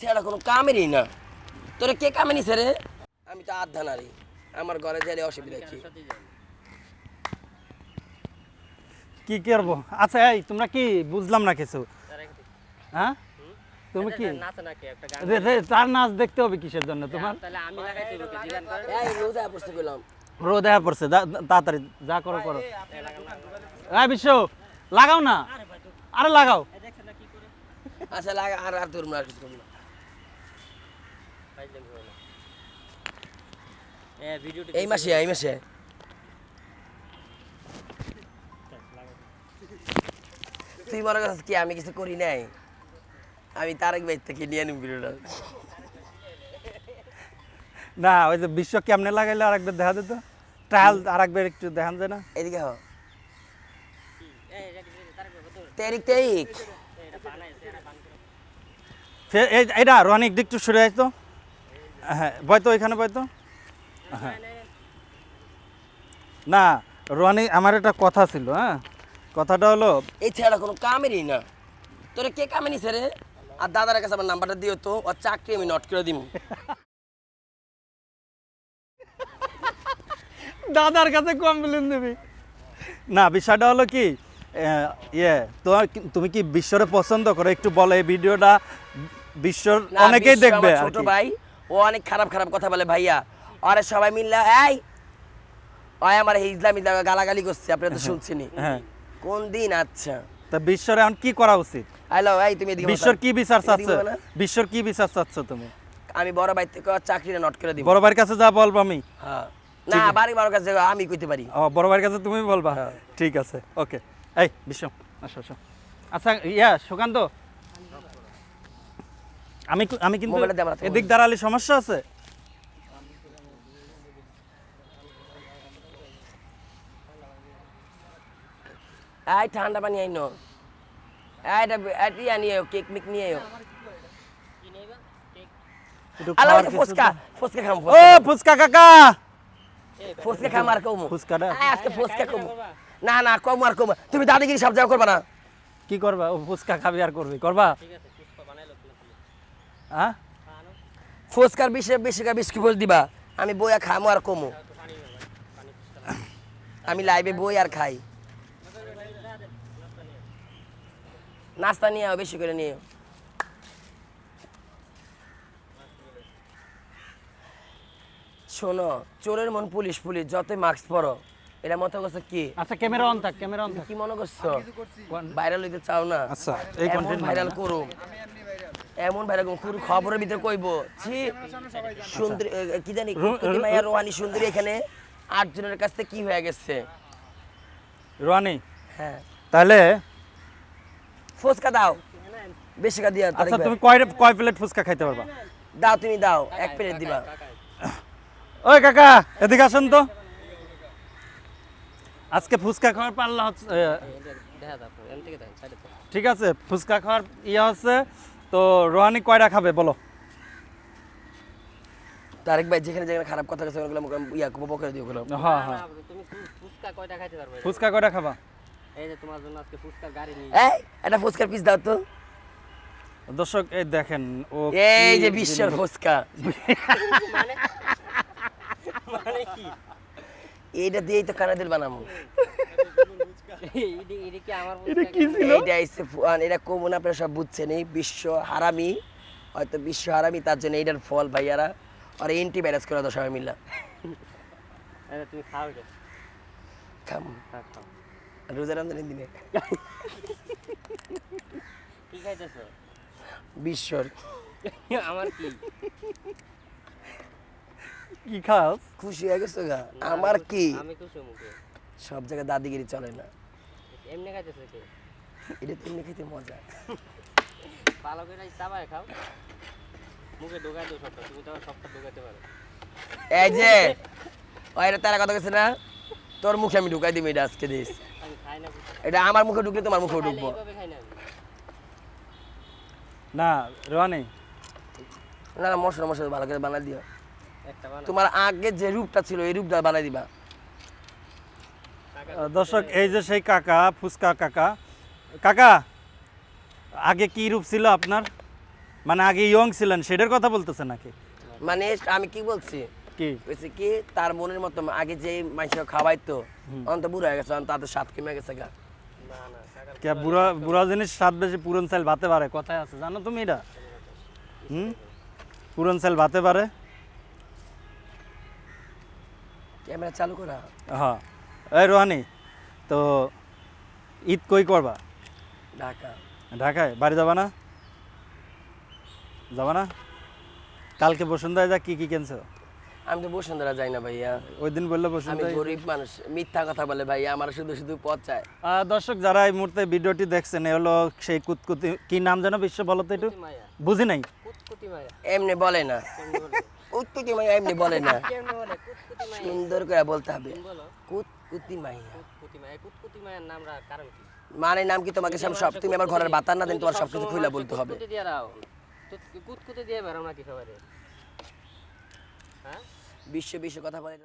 ছেড়া কোনো কামেরই না। তোরে কে কামে নিছে রে? আমি তো আধা নারী। আমার ঘরে যাইলে অসুবিধা কি? কি করব? আচ্ছা এই তোমরা কি বুঝলাম না কিছু? হ্যাঁ? তুমি কি? নাচে নাকি একটা গান রে- রে, তার নাচ দেখতে হবে কিসের জন্য তোমার? এই রোজা বসতে গেলাম রো দেখা পড়ছে তাড়াতাড়ি যা করো করো। এই বিশ্ব লাগাও না। আরে লাগাও। আচ্ছা লাগা আর আর তোর না এ ভিডিওটি এই মাসে এই মাসে। তুই মনে করছিস কি আমি কিছু করি নাই? আমি তারেক ভাই থেকে নিয়ে নিম ভিডিওটা। না ওই যে বিশ্ব কেমনে লাগাইলে আরেকবার দেখা দিত ট্রায়াল আরেকবার একটু দেখান যায় না। এদিকে হ। তেরিক তেরিক ফে- এই এটা রনিক দিক একটু সরে আসতো হ্যাঁ বয়তো এখানে বয়তো হ্যাঁ না রনি আমার একটা কথা ছিল হ্যাঁ? কথাটা হলো এই ছেড়া কোনো কামেরই না। তোরে কে কামে নিছে রে? আর দাদার কাছে আমার নাম্বারটা দিও তো ওর চাকরি আমি নট করে দিব দাদার কাছে কমপ্লেন দিবি। না বিষয়টা হলো কি আহ, ইয়ে তোমার তুমি কি বিশ্বরে পছন্দ করো? একটু বলো এই ভিডিওটা বিশ্বর অনেকেই দেখবে ছোট ভাই ও অনেক খারাপ খারাপ কথা বলে ভাইয়া। আরে সবাই মিললে এই! ওই আমার ইসলামী দাগা গালাগালি করছে আপনি তো শুনছেনি। হ্যাঁ। কোন দিন আচ্ছা? তা বিশ্বরে এখন কি করা উচিত? হ্যালো এই তুমি এদিকে বিশ্বর কি বিচার চাচ্ছ? বিশ্বর কি বিচার চাচ্ছ তুমি? আমি বড় ভাই থেকে চাকরিটা নট করে দিব। বড় ভাইয়ের কাছে যা বলব আমি। হ্যাঁ। না বাড়ি বড় কাছে আমি কইতে পারি। ও বড় ভাইয়ের কাছে তুমি বলবা? হ্যাঁ। ঠিক আছে ওকে। এই বিশ্ব আসো আসো। আচ্ছা ইয়া সুকান্ত? আমি আমি কিন্তু এদিক দাঁড়ালে সমস্যা আছে? এই ঠান্ডা পানি আইনো। এটি আনিয়ে কেক মিক নিয়ে আইও ফুচকা। ফুচকা খাম ও ফুচকা। কাকা! ফুচকা খাম আর কমু। ফুচকাটা? এই, আজকে ফুচকা কমু। না না কমু আর কমু। তুমি দাদিগিরি সব জায়গা করবা না। কি করবা? ও ফুচকা খাবি আর করবি। করবা? হ্যাঁ? ফুচকার বেশি বেশি করে বিস্কুট দিবা। আমি বইয়া খামু আর কমু। আমি লাইভে বই আর খাই। নাস্তা নিয়ে আও বেশি করে নিয়ে শোনো চোরের মন পুলিশ পুলিশ যতই মাস্ক পরো এটা মতো করছ কি? আচ্ছা ক্যামেরা অন থাক ক্যামেরা অন থাক। কি মনে করছ? ভাইরাল হইতে চাও না? আচ্ছা এই এমন কন্টেন্ট ভাইরাল করো এমন ভাইরাল পুরো খবরের ভিতরে কইব। ছি সুন্দরী কি জানি কুতি মাইয়া রোহানি সুন্দরী এখানে। আট জনের কাছ থেকে কি হয়ে গেছে? রোহানি হ্যাঁ। তাহলে? ফুচকা দাও। বেশি কা দিয়া আচ্ছা তুমি কয় কয় প্লেট ফুচকা খাইতে পারবা? দাও তুমি দাও এক প্লেট দিবা। ওই কাকা এদিকে আসুন তো। আজকে ফুচকা খাওয়ার পাল্লা হচ্ছে ঠিক আছে ফুচকা খাওয়ার ইয়ে হচ্ছে তো রোহানি কয়টা খাবে বলো। তারেক ভাই যেখানে যেখানে খারাপ কথা গেছে ওগুলো আমাকে ইয়া বকে দিও ওগুলো। হ্যাঁ হ্যাঁ। তুমি ফুচকা কয়টা খাইতে পারবে? ফুচকা কয়টা খাবা? এই যে তোমার জন্য আজকে ফুচকার গাড়ি নিয়ে এই একটা ফুচকার পিস দাও তো। দর্শক এই দেখেন ও এই যে বিশ্বের ফুচকা। মানে? মানে কি? এইটা দিয়েই তো বানাবো। এটা ফুচকা কি ছিল? এইটা আইসে ফুয়ান এটা কমন আপনারা সব বুঝছেন। এই বিশ্ব হারামি হয়তো বিশ্ব হারামি তার জন্য এইটার ফল ভাইয়ারা। আর এন্টি ভাইরাস করে দাও সবাই মিল্লা তুমি খাও খাম। খাও, খাও। রোজা রমজানের দিনে। কি খাইতেছো? বিশ্বর। আমার কি? কি খাস? খুশি হয়ে গেছো গা? আমার কি? আমি খুশি মুখে। সব জায়গায় দাদিগিরি চলে না। এমনি খাইতেছো কি? এটা তেমনি খেতে মজা। ভালো করে চাবায় খাও। মুখে ঢোকাই দিও সবটা তুমি তো সবটা ঢোকাতে পারো। এই যে ও এটা তারা কথা গেছে না? তোর মুখে আমি ঢুকাই দিবি এটা আজকে দিস। এটা আমার মুখে ঢুকলে তোমার খাইলে ঢুকবো। না আমি। না না না মশলা মশলা ভালো করে বানাই দিও। তোমার আগে যে রূপটা ছিল এই রূপটা বানাই দিবা। দর্শক এই যে সেই কাকা ফুচকা কাকা। কাকা আগে কি রূপ ছিল আপনার? মানে আগে ইয়ং ছিলেন সেটার কথা বলতেছে নাকি? মানে আমি কি বলছি? কি? বলছি কি তার মনের মতো আগে যে মানুষ খাওয়াইতো অন্ত বুড়ো হয়ে গেছে অন্ত তাদের স্বাদ কমে গেছে গা। না না কে বুড়া বুড়া জিনিস স্বাদ বেশি পুরন চাল ভাতে পারে কথায় আছে জানো তুমি এটা? হুম? পুরন চাল ভাতে পারে। ক্যামেরা চালু করা। হ্যাঁ। এই রোহানি তো ঈদ কই করবা? ঢাকা। ঢাকায়? বাড়ি যাবা না? যাবা না? কালকে বসুন্ধরায় যা কি কি কিনছো? আমি তো বসুন্ধরা যাই না ভাইয়া। ওই দিন বললে আমি বসুন্ধরা গরিব মানুষ মিথ্যা কথা বলে ভাইয়া আমার শুধু শুধু পচায় আহ, দর্শক যারা এই মুহূর্তে ভিডিওটি দেখছেন এ হলো সেই কুতকুতি কি নাম যেন বিশ্ব বলো তো একটু? বুঝি নাই। কুতকুতি মায়া। এমনি বলে না। কুতকুতি মাইয়া এমনি বলে না। কেমনে বলে? কুতকুতি মায়া। সুন্দর করে বলতে হবে। কুতকুতি মাইয়া কুতকুতি মায়া। কুতকুতি মায়ের নাম কারণ কি? মানে নাম কি তোমাকে সব সব তুমি আমার ঘরের বাতার না দেন তোমার সবকিছু খুলে বলতে হবে। কুতকুতি দিয়ে দাও। কুতকুতি দিয়ে বেরো নাকি সবাই হ্যাঁ? বিশ্ব বিশ্ব কথা বলে